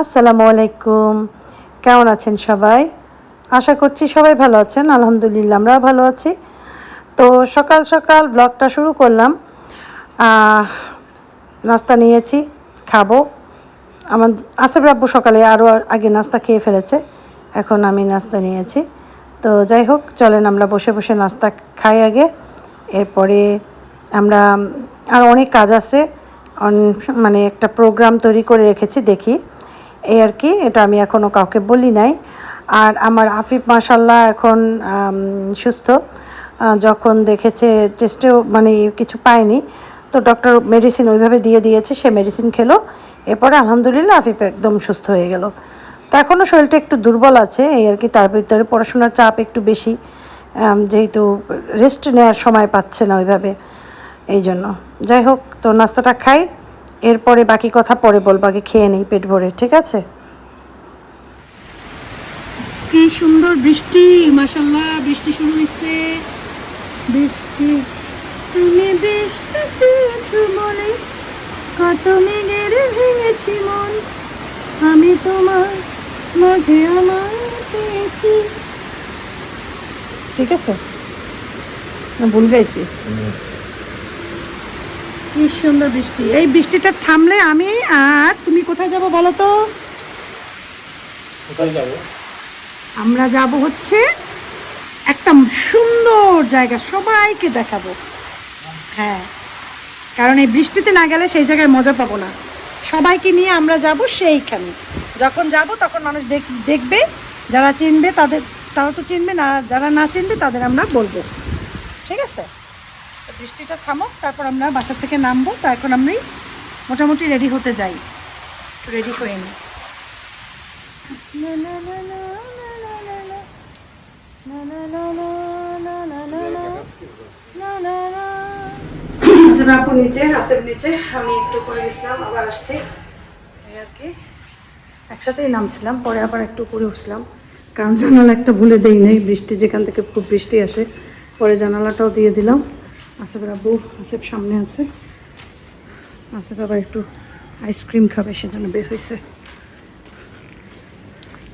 আসসালামু আলাইকুম। কেমন আছেন সবাই? আশা করছি সবাই ভালো আছেন। আলহামদুলিল্লাহ, আমরাও ভালো আছি। তো সকাল সকাল ব্লগটা শুরু করলাম। নাস্তা নিয়েছি, খাব। আমার আসেফ রাব্বু সকালে আরও আগে নাস্তা খেয়ে ফেলেছে। এখন আমি নাস্তা নিয়েছি। তো যাই হোক, চলেন আমরা বসে বসে নাস্তা খাই আগে। এরপরে আমরা, আর অনেক কাজ আছে। মানে একটা প্রোগ্রাম তৈরি করে রেখেছি, দেখি। এই আর কি, এটা আমি এখনও কাউকে বলি নাই। আর আমার আফিফ মাসাল্লাহ এখন সুস্থ। যখন দেখেছে টেস্টেও মানে কিছু পায়নি, তো ডক্টর মেডিসিন ওইভাবে দিয়ে দিয়েছে, সে মেডিসিন খেলো। এরপরে আলহামদুলিল্লাহ আফিফ একদম সুস্থ হয়ে গেল। তো এখনও শরীরটা একটু দুর্বল আছে, এই আর কি, তার ভিতরে পড়াশোনার চাপ একটু বেশি। যেহেতু রেস্ট নেওয়ার সময় পাচ্ছে না ওইভাবে, এই জন্য। যাই হোক, তো নাস্তাটা খাই। এরপরে বাকি কথা পরে বলব আগে খেয়ে নেই পেট ভরে ঠিক আছে? কি সুন্দর বৃষ্টি মাশাল্লাহ বৃষ্টি শুরু হয়েছে বৃষ্টি তুমি বৃষ্টি চেয়েছো বলে কত মেঘের ভেঙেছি মন। আমি তোমার মাঝে আমার পেয়েছি। ঠিক আছে? না ভুল গাইছি। কি সুন্দর বৃষ্টি। এই বৃষ্টিটা থামলে আমি আর তুমি কোথায় যাব বলো তো? কোথায় যাব? আমরা যাব হচ্ছে একটা সুন্দর জায়গা সবাইকে দেখাবো। হ্যাঁ কারণ এই বৃষ্টিতে না গেলে সেই জায়গায় মজা পাবো না। সবাইকে নিয়ে আমরা যাব সেইখানে। যখন যাব তখন মানুষ দেখ- দেখবে যারা চিনবে তাদের তারা তো চিনবে না যারা না চিনবে তাদের আমরা বলব। ঠিক আছে? বৃষ্টিটা থামো তারপর আমরা বাসা থেকে নামবো তো এখন আমি মোটামুটি রেডি হতে যাই রেডি হয়ে নিই আসেফ আপু নিচে আসেফ নিচে আমি একটু করে গেছিলাম আবার আসছি আর কি একসাথেই নামছিলাম পরে আবার একটু উপরে উঠছিলাম কারণ জানালা একটা ভুলে দেই নাই বৃষ্টি যেখান থেকে খুব বৃষ্টি আসে পরে জানালাটাও দিয়ে দিলাম আসেফের আব্বু, আসেফ সামনে আছে। আসেফ আবার একটু আইসক্রিম খাবে, সেজন্য বের হয়েছে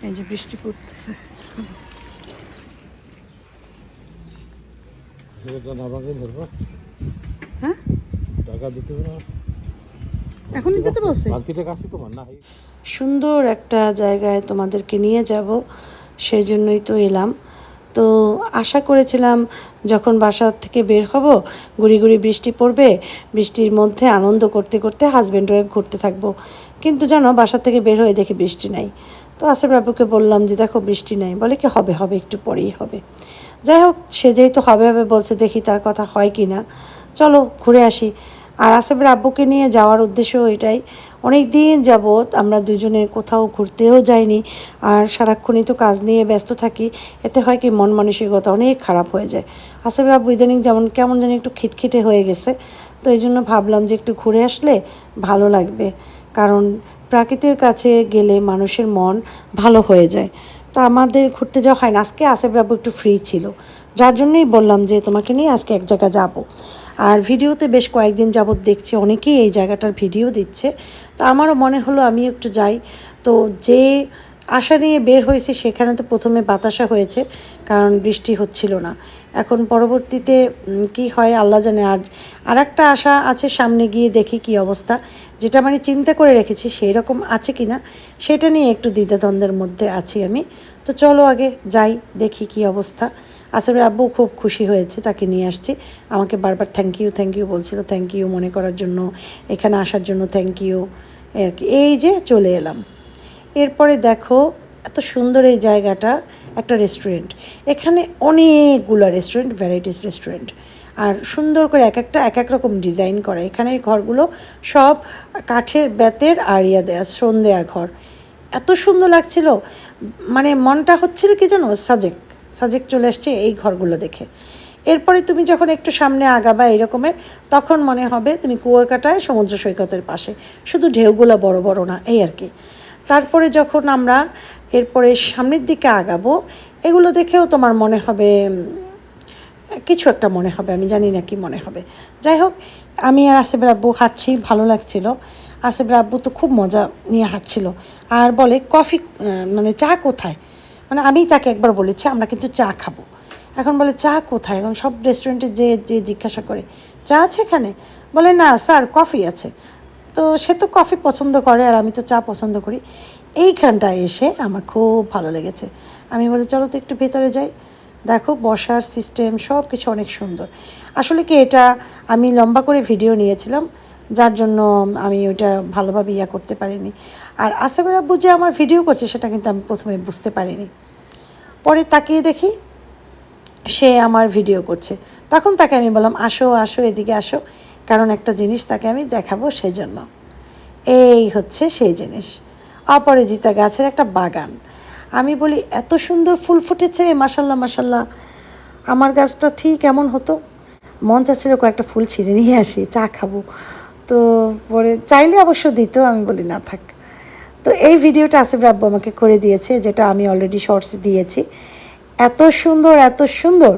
এই যে বৃষ্টি পড়তেছে। হ্যাঁ? দিতে না সুন্দর একটা জায়গায় তোমাদেরকে নিয়ে যাব, সেই জন্যই তো এলাম। তো আশা করেছিলাম যখন বাসা থেকে বের হব, গুড়ি গুড়ি বৃষ্টি পড়বে, বৃষ্টির মধ্যে আনন্দ করতে করতে হাজব্যান্ড ওয়াইফ ঘুরতে থাকব। কিন্তু জানো, বাসা থেকে বের হয়ে দেখি বৃষ্টি নাই। তো আসেফ বাবুকে বললাম যে, দেখো, বৃষ্টি নাই। বলে কি, হবে হবে, একটু পরেই হবে। যাই হোক, সে যেহেতু হবে হবে বলছে, দেখি তার কথা হয় কি না চলো, ঘুরে আসি। আর আসেফের আব্বুকে নিয়ে যাওয়ার উদ্দেশ্য এটাই অনেক দিন যাবৎ আমরা দুজনে কোথাও ঘুরতেও যাইনি আর সারাক্ষণই তো কাজ নিয়ে ব্যস্ত থাকি, এতে হয় কি মন মানসিকতা অনেক খারাপ হয়ে যায়। আসেফের আব্বু ইদানিং যেমন, কেমন জানি একটু খিটখিটে হয়ে গেছে, তো এই জন্য ভাবলাম যে একটু ঘুরে আসলে ভালো লাগবে, কারণ প্রাকৃতির কাছে গেলে মানুষের মন ভালো হয়ে যায়। তো আমাদের ঘুরতে যাওয়া হয় না, আজকে আসেফ বাবু একটু ফ্রি ছিল যার জন্যই বললাম যে তোমাকে নিয়ে আজকে এক জায়গা যাব। আর ভিডিওতে বেশ কয়েকদিন যাবৎ দেখছি অনেকেই এই জায়গাটার ভিডিও দিচ্ছে। তো আমারও মনে হলো আমি একটু যাই। তো যে আশা নিয়ে বের হয়েছে সেখানে তো প্রথমে বাতাসা হয়েছে, কারণ বৃষ্টি হচ্ছিল না। এখন পরবর্তীতে কি হয় আল্লাহ জানে। আর আর একটা আশা আছে সামনে গিয়ে দেখি কি অবস্থা। যেটা মানে চিন্তা করে রেখেছি সেই রকম আছে কি না সেটা নিয়ে একটু দ্বিধাদ্বন্দ্বের মধ্যে আছি আমি। তো চলো আগে যাই, দেখি কি অবস্থা। আসলে আব্বু খুব খুশি হয়েছে, তাকে নিয়ে আসছি। আমাকে বারবার থ্যাংক ইউ থ্যাংক ইউ বলছিল থ্যাংক ইউ মনে করার জন্য, এখানে আসার জন্য থ্যাংক ইউ আর কি। এই যে চলে এলাম। এরপরে দেখো, এত সুন্দর এই জায়গাটা, একটা রেস্টুরেন্ট এখানে অনেকগুলো রেস্টুরেন্ট ভ্যারাইটিস রেস্টুরেন্ট আর সুন্দর করে এক একটা, এক এক রকম ডিজাইন করা। এখানে ঘরগুলো সব কাঠের, বেতের আর ইয়া দেয়া সোন দেয়া ঘর। এত সুন্দর লাগছিল। মানে মনটা হচ্ছিল কি জানো সাজেক। সাজেক চলে আসছে এই ঘরগুলো দেখে। এরপরে তুমি যখন একটু সামনে আগাবা এরকমের তখন মনে হবে তুমি কুয়াকাটায় সমুদ্র সৈকতের পাশে। শুধু ঢেউগুলো বড় বড় না, এই আর কি। তারপরে যখন আমরা এরপরে সামনের দিকে আগাবো, এগুলো দেখেও তোমার মনে হবে কিছু একটা মনে হবে, আমি জানি না কি মনে হবে। যাই হোক, আমি আর আসিফের আব্বু হাঁটছি, ভালো লাগছিল। আসিফের আব্বু তো খুব মজা নিয়ে হাঁটছিল। আর বলে, কফি মানে চা কোথায়? মানে আমি তাকে একবার বলেছি, আমরা কিন্তু চা খাব। এখন বলে, চা কোথায়? এখন সব রেস্টুরেন্টে যে যে জিজ্ঞাসা করে, চা আছে এখানে? বলে, না স্যার কফি আছে। তো সে তো কফি পছন্দ করে আর আমি তো চা পছন্দ করি। এইখানটায় এসে আমার খুব ভালো লেগেছে। আমি বলে, চলো তো একটু ভেতরে যাই। দেখো বসার সিস্টেম সব কিছু অনেক সুন্দর। আসলে কি এটা আমি লম্বা করে ভিডিও নিয়েছিলাম যার জন্য আমি ওইটা ভালোভাবে ইয়া করতে পারিনি। আর আসামের আব্বু যে আমার ভিডিও করছে, সেটা কিন্তু আমি প্রথমে বুঝতে পারিনি। পরে তাকিয়ে দেখি সে আমার ভিডিও করছে। তখন তাকে আমি বললাম, আসো আসো, এদিকে আসো। কারণ একটা জিনিস তাকে আমি দেখাবো সেজন্য। এই হচ্ছে সেই জিনিস। অপরাজিতা গাছের একটা বাগান। আমি বলি, এত সুন্দর ফুল ফুটেছে মাসাল্লাহ মাসাল্লাহ আমার গাছটা ঠিক এমন হতো। মন চাচ্ছিল কয়েকটা ফুল ছিঁড়ে নিয়ে আসি, চা খাব। তো পরে চাইলে অবশ্য দিত আমি বলি, না, থাক। তো এই ভিডিওটা আসিফ রাব্বু আমাকে করে দিয়েছে, যেটা আমি অলরেডি শর্টস দিয়েছি। এত সুন্দর এত সুন্দর,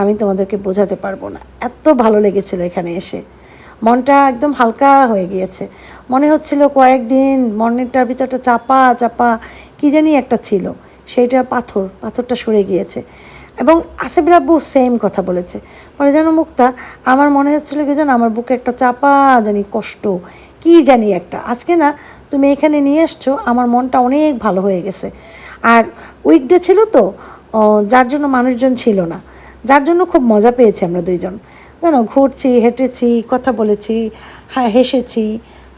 আমি তোমাদেরকে বোঝাতে পারব না। এত ভালো লেগেছিল এখানে এসে। মনটা একদম হালকা হয়ে গিয়েছে। মনে হচ্ছিল কয়েকদিন মনেরটার ভিতরটা চাপা চাপা, কী জানি একটা ছিল। সেইটা পাথর, পাথরটা সরে গিয়েছে। এবং আসিফ রাব্বু সেম কথা বলেছে। বলে যেন মুক্তা, আমার মনে হচ্ছিল কি যেন আমার বুকে একটা চাপা জানি কষ্ট। কি জানি একটা। আজকে না, তুমি এখানে নিয়ে এসছো আমার মনটা অনেক ভালো হয়ে গেছে। আর উইকডে ছিল তো যার জন্য মানুষজন ছিল না। যার জন্য খুব মজা পেয়েছি আমরা দুইজন। জানো, ঘুরছি, হেঁটেছি, কথা বলেছি হ্যাঁ হেসেছি,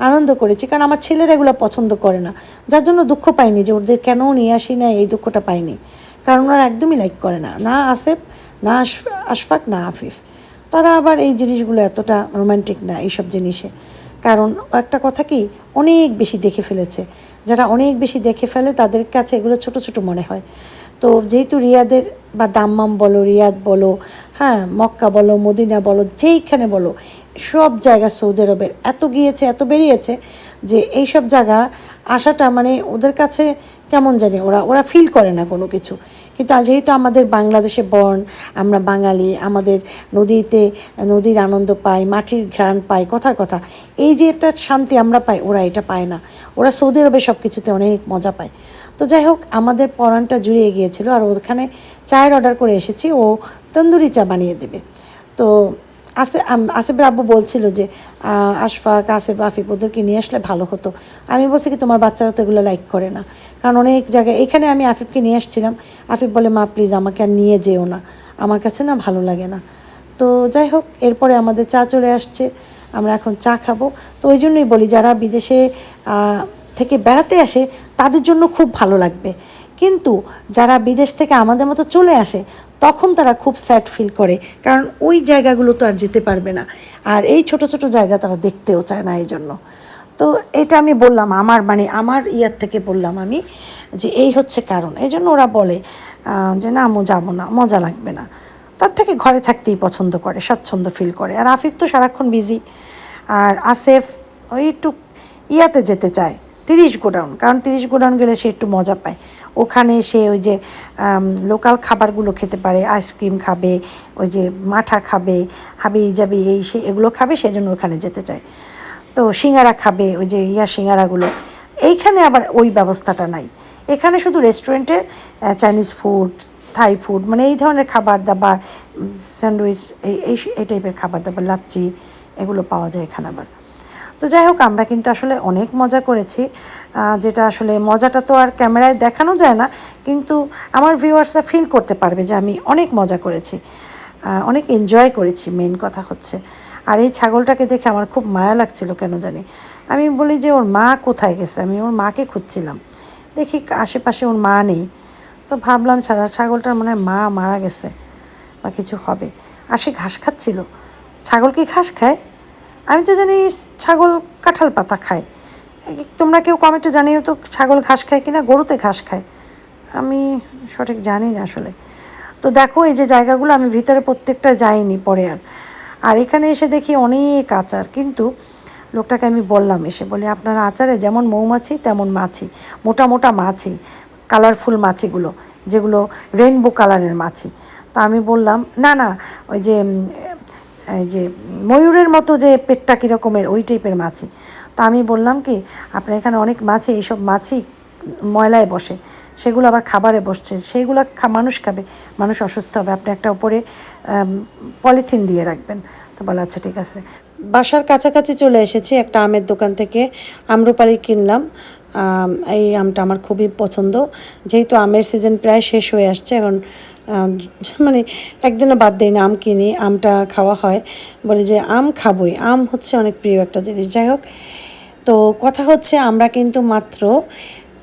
আনন্দ করেছি। কারণ আমার ছেলেরা এগুলো পছন্দ করে না। যার জন্য দুঃখ পাইনি যে ওদের কেন নিয়ে আসি না এই দুঃখটা পাইনি। কারণ ওরা একদমই লাইক করে না। না আসেফ, না আশফ- আশফাক, না আফিফ। তারা আবার এই জিনিসগুলো এতটা রোমান্টিক না এইসব জিনিসে। কারণ একটা কথা কি, অনেক বেশি দেখে ফেলেছে। যারা অনেক বেশি দেখে ফেলে, তাদের কাছে এগুলো ছোট ছোট মনে হয়। তো যেহেতু রিয়াদের বা দাম্মাম বলো, রিয়াদ বলো হ্যাঁ মক্কা বলো, মদিনা বলো, যেইখানে বলো, সব জায়গা সৌদি আরবের। এত গিয়েছে, এত বেরিয়েছে যে এই সব জায়গা আসাটা মানে ওদের কাছে কেমন জানি ওরা ওরা ফিল করে না কোনো কিছু। কিন্তু যেহেতু আমাদের বাংলাদেশে বর্ণ আমরা বাঙালি, আমাদের নদীতে, নদীর আনন্দ পাই, মাটির ঘ্রাণ পাই কথার কথা। এই যে একটা শান্তি আমরা পাই, ওরা এটা পায় না। ওরা সৌদি আরবে সব কিছুতে অনেক মজা পায়। তো যাই হোক, আমাদের পরাণটা জুড়িয়ে গিয়েছিল আর ওখানে চায়ের অর্ডার করে এসেছি, ও তন্দুরি চা বানিয়ে দেবে। তো আসে আসিফের আব্বু বলছিল যে আশফাক, আসিফ, আফিফ নিয়ে আসলে ভালো হতো। আমি বলছি কি, তোমার বাচ্চারা তো এগুলো লাইক করে না। কারণ অনেক জায়গায়, এখানে আমি আফিফকে নিয়ে আসছিলাম। আফিফ বলে, মা প্লিজ আমাকে আর নিয়ে যেও না। আমার কাছে না ভালো লাগে না। তো যাই হোক, এরপরে আমাদের চা চলে আসছে। আমরা এখন চা খাব। তো ওই জন্যই বলি, যারা বিদেশে থেকে বেড়াতে আসে, তাদের জন্য খুব ভালো লাগবে। কিন্তু যারা বিদেশ থেকে আমাদের মতো চলে আসে তখন তারা খুব স্যাড ফিল করে। কারণ ওই জায়গাগুলো তো আর যেতে পারবে না। আর এই ছোট ছোট জায়গা তারা দেখতেও চায় না এই জন্য তো এটা আমি বললাম আমার মানে আমার ইয়ার থেকে বললাম আমি যে এই হচ্ছে কারণ। এই জন্য ওরা বলে যে না আমি যাব না, মজা লাগবে না। তার থেকে ঘরে থাকতেই পছন্দ করে, স্বাচ্ছন্দ্য ফিল করে। আর আফিফ তো সারাক্ষণ বিজি আর আসেফ ওই একটু ইয়াতে যেতে চায়। তিরিশ গোডাউন, কারণ তিরিশ গোডাউন গেলে সে একটু মজা পায়। ওখানে সে ওই যে লোকাল খাবারগুলো খেতে পারে, আইসক্রিম খাবে, ওই যে মাঠা খাবে, হাবি যাবি এই সে, এগুলো খাবে সেই জন্য ওখানে যেতে চায়। তো সিঙ্গারা খাবে, ওই যে ইয়া সিঙ্গারাগুলো। এইখানে আবার ওই ব্যবস্থাটা নাই। এখানে শুধু রেস্টুরেন্টে চাইনিজ ফুড, থাই ফুড মানে এই ধরনের খাবার দাবার স্যান্ডউইচ এই এই টাইপের খাবার দাবার, লাচ্ছি, এগুলো পাওয়া যায় এখানে আবার। তো যাই হোক, আমরা কিন্তু আসলে অনেক মজা করেছি। যেটা আসলে মজাটা তো আর ক্যামেরায় দেখানো যায় না, কিন্তু আমার ভিউয়ার্সরা ফিল করতে পারবে যে আমি অনেক মজা করেছি। অনেক এনজয় করেছি মেন কথা হচ্ছে। আর এই ছাগলটাকে দেখে আমার খুব মায়া লাগছিল, কেন জানি। আমি বলি যে, ওর মা কোথায় গেছে? আমি ওর মাকে খুঁজছিলাম। দেখি আশেপাশে ওর মা নেই। তো ভাবলাম, ছাড়া ছাগলটার মনে হয় মা মারা গেছে বা কিছু হবে। আর সে ঘাস খাচ্ছিল। ছাগল কি ঘাস খায়? আমি তো জানি ছাগল কাঁঠাল পাতা খায়। তোমরা কেউ কমেন্টে জানিও তো ছাগল ঘাস খায় কিনা, গরুতে ঘাস খায়। আমি সঠিক জানি না আসলে। তো দেখো এই যে জায়গাগুলো, আমি ভিতরে প্রত্যেকটা যাইনি পরে আর। আর এখানে এসে দেখি অনেক আচার, কিন্তু লোকটাকে আমি বললাম এসে, বলি আপনারা আচারে যেমন মৌমাছি, তেমন মাছি, মোটা মোটা মাছি কালারফুল মাছিগুলো, যেগুলো রেনবো কালারের মাছি। তো আমি বললাম, না না, ওই যে যে ময়ূরের মতো যে পেটটা কীরকমের, ওই টাইপের মাছই তো আমি বললাম কি, আপনার এখানে অনেক মাছই এইসব মাছই ময়লায় বসে। সেগুলো আবার খাবারে বসছে। সেইগুলো মানুষ খাবে। মানুষ অসুস্থ হবে। আপনি একটা উপরে পলিথিন দিয়ে রাখবেন। তো বলে আচ্ছা ঠিক আছে। বাসার কাছাকাছি চলে এসেছি একটা আমের দোকান থেকে। আম্রপালি কিনলাম। এই আমটা আমার খুবই পছন্দ। যেহেতু আমের সিজন প্রায় শেষ হয়ে আসছে, এখন মানে একদিনও বাদ দিই না, আম কিনি, আমটা খাওয়া হয়। বলে যে আম খাবই, আম হচ্ছে অনেক প্রিয় একটা জিনিস। যাই হোক, তো কথা হচ্ছে আমরা কিন্তু মাত্র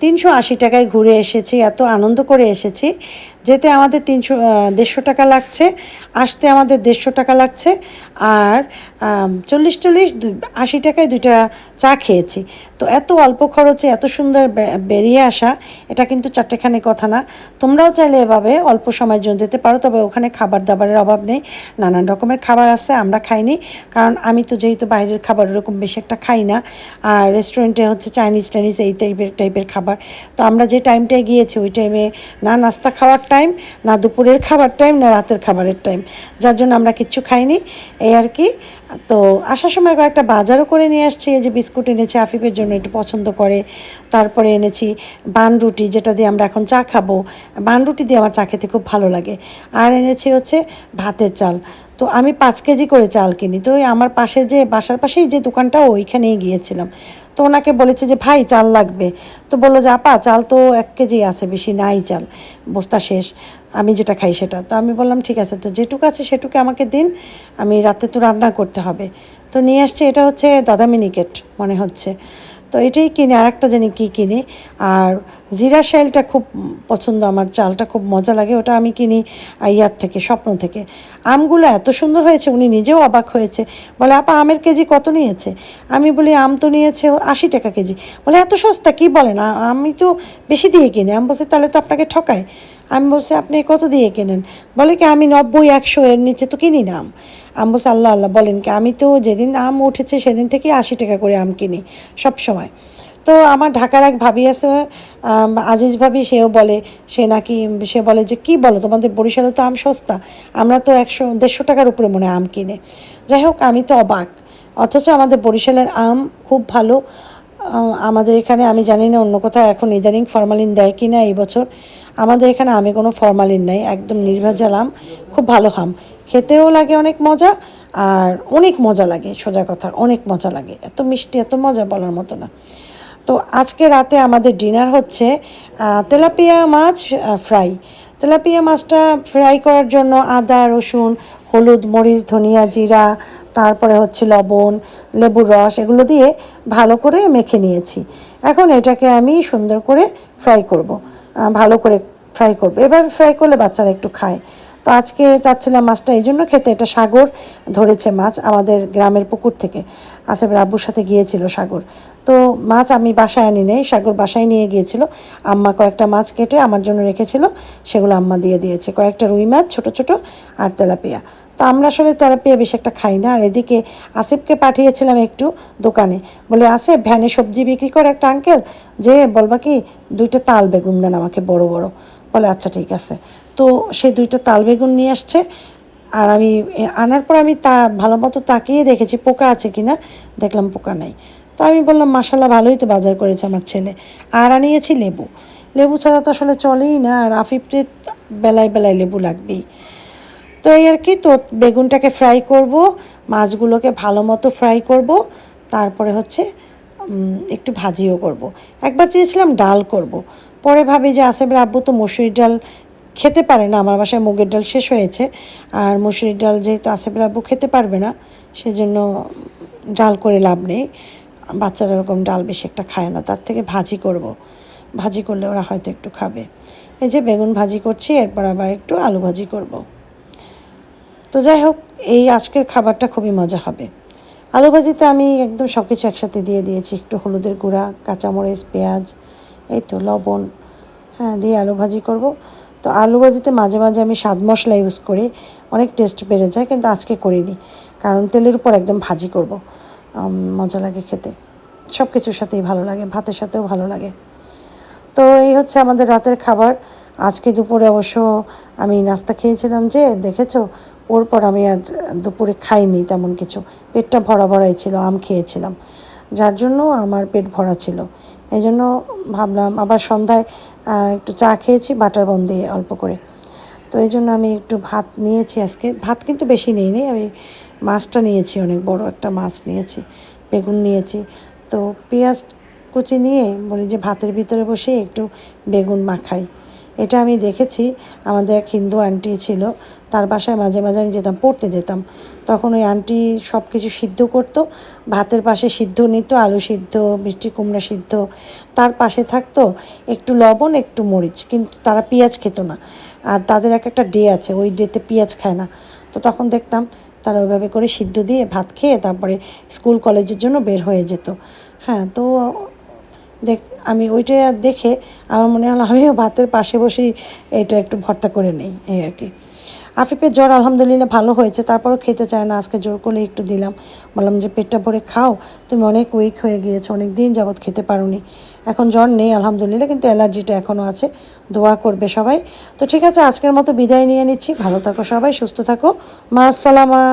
তিনশো আশি টাকায় ঘুরে এসেছি, এত আনন্দ করে এসেছি। যেতে আমাদের তিনশো দেড়শো টাকা লাগছে, আসতে আমাদের দেড়শো টাকা লাগছে, আর চল্লিশ চল্লিশ আশি টাকায় দুইটা চা খেয়েছি। তো এত অল্প খরচে এত সুন্দর বেরিয়ে আসা, এটা কিন্তু চারটেখানি কথা না। তোমরাও চাইলে এভাবে অল্প সময়ের জন্য যেতে পারো, তবে ওখানে খাবার দাবারের অভাব নেই। নানান রকমের খাবার আছে, আমরা খাইনি, কারণ আমি তো যেহেতু বাইরের খাবার ওরকম বেশি একটা খাই না, আর রেস্টুরেন্টে হচ্ছে চাইনিজ টাইনিজ এই টাইপের টাইপের খাবার। তো আমরা যে টাইমটায় গিয়েছি, ওই টাইমে না নাস্তা খাওয়ার টাইম না দুপুরের খাবার টাইম না রাতের খাবারের টাইম যার জন্য আমরা কিচ্ছু খাইনি, এই আর কি। তো আসার সময় কয়েকটা বাজারও করে নিয়ে আসছি, এই যে বিস্কুট এনেছি, আফিফের জন্য একটু পছন্দ করে। তারপরে এনেছি বান রুটি, যেটা দিয়ে আমরা এখন চা খাব। বান রুটি দিয়ে আমার চা খেতে খুব ভালো লাগে। আর এনেছি হচ্ছে ভাতের চাল। তো আমি পাঁচ কেজি করে চাল কিনি। তো আমার পাশে যে, বাসার পাশেই যে দোকানটা, ওইখানেই গিয়েছিলাম। তো ওনাকে বলেছে যে, ভাই, চাল লাগবে। তো বলল যে, আপা, চাল তো এক কেজি আছে বেশি, নাই চাল, বস্তা শেষ, আমি যেটা খাই সেটা। তো আমি বললাম, ঠিক আছে, তো যেটুকু আছে সেটুকু আমাকে দিন, আমি রাতে তো রান্না করতে হবে। তো নিয়ে আসছে, এটা হচ্ছে দাদামিনিকেট, মনে হচ্ছে। তো এটাই কিনে আর একটা জানি কী কিনি। আর জিরা শাইলটা খুব পছন্দ আমার, চালটা খুব মজা লাগে, ওটা আমি কিনি ইয়ার থেকে, স্বপ্ন থেকে। আমগুলো এত সুন্দর হয়েছে, উনি নিজেও অবাক হয়েছে। বলে, আপা, আমের কেজি কত নিয়েছে? আমি বলি, আম তো নিয়েছে আশি টাকা কেজি। বলে, এত সস্তা, কী বলেন? আমি তো বেশি দিয়ে কিনি। আম বলছি, তাহলে তো আপনাকে ঠকায় আমি বলছি, আপনি কত দিয়ে কেনেন? বলে কি, আমি নব্বই, একশো এর নিচে তো কিনি না আম। আমি বলছি, আল্লাহ আল্লাহ। বলেন কি, আমি তো যেদিন আম উঠেছে সেদিন থেকে আশি টাকা করে আম কিনি, সব সময়। তো আমার ঢাকার এক ভাবি আছে আজিজ ভাবি, সেও বলে, সে নাকি, সে বলে যে, কি বলো, তোমাদের বরিশালে তো আম সস্তা, আমরা তো একশো, দেড়শো টাকার উপরে মনে আম কিনে। যাই হোক, আমি তো অবাক, অথচ আমাদের বরিশালের আম খুব ভালো আমাদের এখানে, আমি জানি না অন্য কোথাও এখন ইদানিং ফরমালিন দেয় কি না এই বছর। আমাদের এখানে আমি কোনো ফরমালিন নাই, একদম নির্ভেজাল আম খুব ভালো হাম খেতেও লাগে অনেক মজা, আর অনেক মজা লাগে, সোজা কথা, অনেক মজা লাগে। এত মিষ্টি, এত মজা বলার মতো না। তো আজকে রাতে আমাদের ডিনার হচ্ছে তেলাপিয়া মাছ ফ্রাই তেলাপিয়া মাছটা ফ্রাই করার জন্য আদা, রসুন, হলুদ, মরিচ, ধনিয়া, জিরা তারপরে হচ্ছে লবণ, লেবুর রস এগুলো দিয়ে ভালো করে মেখে নিয়েছি। এখন এটাকে আমি সুন্দর করে ফ্রাই করব। ভালো করে ফ্রাই করব। এভাবে ফ্রাই করলে বাচ্চারা একটু খায়। তো আজকে চাচ্ছিলাম মাছটা, এই জন্য খেতে এটা সাগর ধরেছে মাছ আমাদের গ্রামের পুকুর থেকে। আসেফের আব্বুর সাথে গিয়েছিল সাগর। তো মাছ আমি বাসায় আনি নেই, সাগর বাসায় নিয়ে গিয়েছিল। আম্মা কয়েকটা মাছ কেটে আমার জন্য রেখেছিল, সেগুলো আম্মা দিয়ে দিয়েছে। কয়েকটা রুই মাছ, ছোট ছোট আর তেলাপিয়া। তো আমরা আসলে তেলাপিয়া বেশি একটা খাই না। আর এদিকে আসিফকে পাঠিয়েছিলাম একটু দোকানে। বলে, আসিফ, ভ্যানে সবজি বিক্রি করে একটা আঙ্কেল যে বলবা কি, দুইটা তাল বেগুন দেন আমাকে বড় বড়। বলে আচ্ছা ঠিক আছে। তো সে দুইটা তাল বেগুন নিয়ে আসছে। আর আমি আনার পর আমি তা, ভালো মতো তাকিয়ে দেখেছি পোকা আছে কি না দেখলাম পোকা নাই। তো আমি বললাম মাসাল্লাহ ভালোই তো বাজার করেছে আমার ছেলে। আর আনিয়েছি লেবু। লেবু ছাড়া তো আসলে চলেই না। আর আফিফতে বেলায় বেলায় লেবু লাগবেই। তো এই আর কি, তো বেগুনটাকে ফ্রাই করব, মাছগুলোকে ভালো মতো ফ্রাই করব, তারপরে হচ্ছে একটু ভাজিও করব। একবার চেয়েছিলাম ডাল করব। পরে ভাবি যে আসেবের আব্বু তো মসুরির ডাল খেতে পারে না, আমার বাসায় মুগের ডাল শেষ হয়েছে, আর মসুরির ডাল যেহেতু আসেবের আব্বু খেতে পারবে না, সেজন্য ডাল করে লাভ নেই, বাচ্চারা এরকম ডাল বেশি একটা খায় না, তার থেকে ভাজি করব। ভাজি করলে ওরা হয়তো একটু খাবে এই যে বেগুন ভাজি করছি, এরপর আবার একটু আলু ভাজি করব। তো যাই হোক, এই আজকের খাবারটা খুবই মজা হবে। আলু ভাজিতে আমি একদম সব কিছু একসাথে দিয়ে দিয়েছি, একটু হলুদের গুঁড়া, কাঁচামরিচ, পেঁয়াজ, এই তো লবণ হ্যাঁ দিয়ে আলু ভাজি করব। তো আলু ভাজিতে মাঝে মাঝে আমি স্বাদ মশলা ইউজ করি, অনেক টেস্ট বেড়ে যায়, কিন্তু আজকে করিনি, কারণ তেলের উপর একদম ভাজি করব। মজা লাগে খেতে। সব কিছুর সাথেই ভালো লাগে, ভাতের সাথেও ভালো লাগে। তো এই হচ্ছে আমাদের রাতের খাবার। আজকে দুপুরে অবশ্য আমি নাস্তা খেয়েছিলাম যে, দেখেছ? ওর পর আমি আর দুপুরে খাইনি তেমন কিছু। পেটটা ভরা ভরাই ছিল, আম খেয়েছিলাম। যার জন্য আমার পেট ভরা ছিল। এই জন্য ভাবলাম আবার সন্ধ্যায় একটু চা খেয়েছি, বাটার বন দিয়ে অল্প করে। তো এই জন্য আমি একটু ভাত নিয়েছি আজকে। ভাত কিন্তু বেশি নিইনি, আমি মাছটা নিয়েছি, অনেক বড় একটা মাছ নিয়েছি, বেগুন নিয়েছি। তো পেঁয়াজ কুচি নিয়ে বলি যে ভাতের ভিতরে বসে একটু বেগুন মাখাই। এটা আমি দেখেছি। আমাদের এক হিন্দু আন্টি ছিল। তার বাসায় মাঝে মাঝে আমি যেতাম, পড়তে যেতাম। তখন ওই আন্টি সব কিছু সিদ্ধ করতো। ভাতের পাশে সিদ্ধ নিত, আলু সিদ্ধ, মিষ্টি কুমড়া সিদ্ধ। তার পাশে থাকতো একটু লবণ, একটু মরিচ। কিন্তু তারা পেঁয়াজ খেত না। আর তাদের এক একটা ডে আছে, ওই ডেতে পেঁয়াজ খায় না। তো তখন দেখতাম তারা ওইভাবে করে সিদ্ধ দিয়ে ভাত খেয়ে তারপরে স্কুল কলেজের জন্য বের হয়ে যেত। হ্যাঁ তো দেখ, আমি ওইটা দেখে আমার মনে হলো আমিও ভাতের পাশে বসেই এটা একটু ভর্তা করে নেই, এই আর কি। আফিফের জ্বর আলহামদুলিল্লাহ ভালো হয়েছে, তারপরও খেতে চায় না, আজকে জোর করে একটু দিলাম। বললাম যে, পেটটা ভরে খাও, তুমি অনেক উইক হয়ে গিয়েছো অনেক দিন যাবৎ খেতে পারোনি। এখন জ্বর নেই আলহামদুলিল্লাহ, কিন্তু অ্যালার্জিটা এখনও আছে, দোয়া করবে সবাই। তো ঠিক আছে, আজকের মতো বিদায় নিয়ে নিচ্ছি, ভালো থাকো সবাই, সুস্থ থাকো, মা আসসালামা।